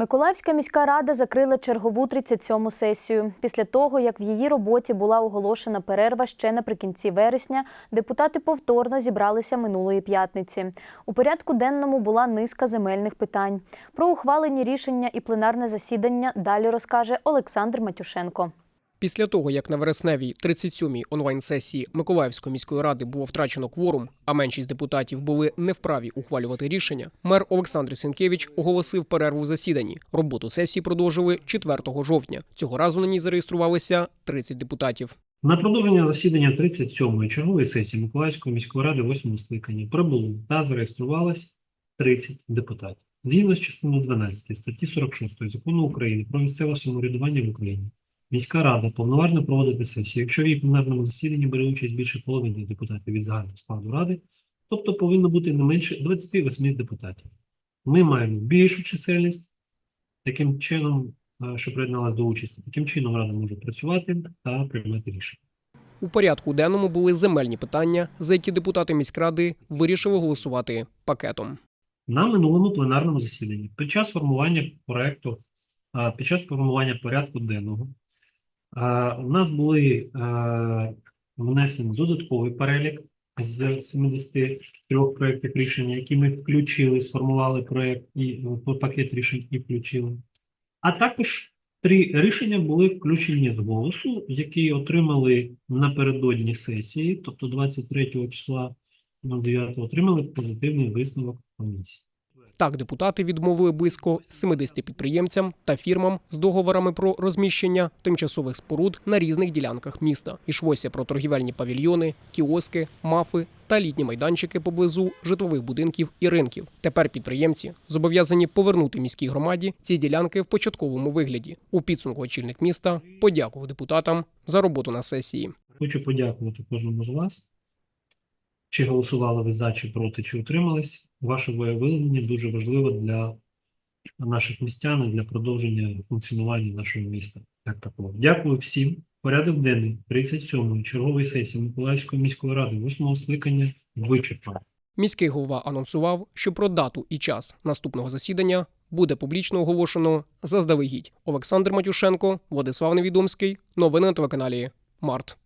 Миколаївська міська рада закрила чергову 37-му сесію. Після того, як в її роботі була оголошена перерва ще наприкінці вересня, депутати повторно зібралися минулої п'ятниці. У порядку денному була низка земельних питань. Про ухвалені рішення і пленарне засідання далі розкаже Олександр Матюшенко. Після того, як на вересневій 37-й онлайн-сесії Миколаївської міської ради було втрачено кворум, а меншість депутатів були не вправі ухвалювати рішення, мер Олександр Сінкевич оголосив перерву в засіданні. Роботу сесії продовжили 4 жовтня. Цього разу на ній зареєструвалися 30 депутатів. На продовження засідання 37-ї чергової сесії Миколаївської міської ради 8 скликання прибуло та зареєструвалось 30 депутатів. Згідно з частиною 12 статті 46 Закону України про місцеве самоврядування в Україні, міська рада повноважна проводити сесію, якщо в її пленарному засіданні бере участь більше половини депутатів від загального складу ради, тобто повинно бути не менше 28 депутатів. Ми маємо більшу чисельність, таким чином, е, що приєдналася до участі, таким чином рада може працювати та приймати рішення. У порядку денному були земельні питання, за які депутати міськради вирішили голосувати пакетом. На минулому пленарному засіданні під час формування проекту, під час формування порядку денного, у нас були внесені додатковий перелік з 73 проєктів рішення, які ми включили, сформували проєкт і е, пакет рішень і включили. А також три рішення були включені з голосу, які отримали напередодні сесії, тобто 23 числа 09 отримали позитивний висновок комісії. Так, депутати відмовили близько 70 підприємцям та фірмам з договорами про розміщення тимчасових споруд на різних ділянках міста. Ішлося про торгівельні павільйони, кіоски, мафи та літні майданчики поблизу житлових будинків і ринків. Тепер підприємці зобов'язані повернути міській громаді ці ділянки в початковому вигляді. У підсумку очільник міста подякував депутатам за роботу на сесії. Хочу подякувати кожному з вас. Чи голосували ви за, чи проти, чи утримались. Ваше волевиявлення дуже важливо для наших містян і для продовження функціонування нашого міста. як такого. Дякую всім. Порядок денний 37-ї чергової сесії Миколаївської міської ради 8 скликання вичерпано. Міський голова анонсував, що про дату і час наступного засідання буде публічно оголошено заздалегідь. Олександр Матюшенко, Владислав Невідомський. Новини на телеканалі Март.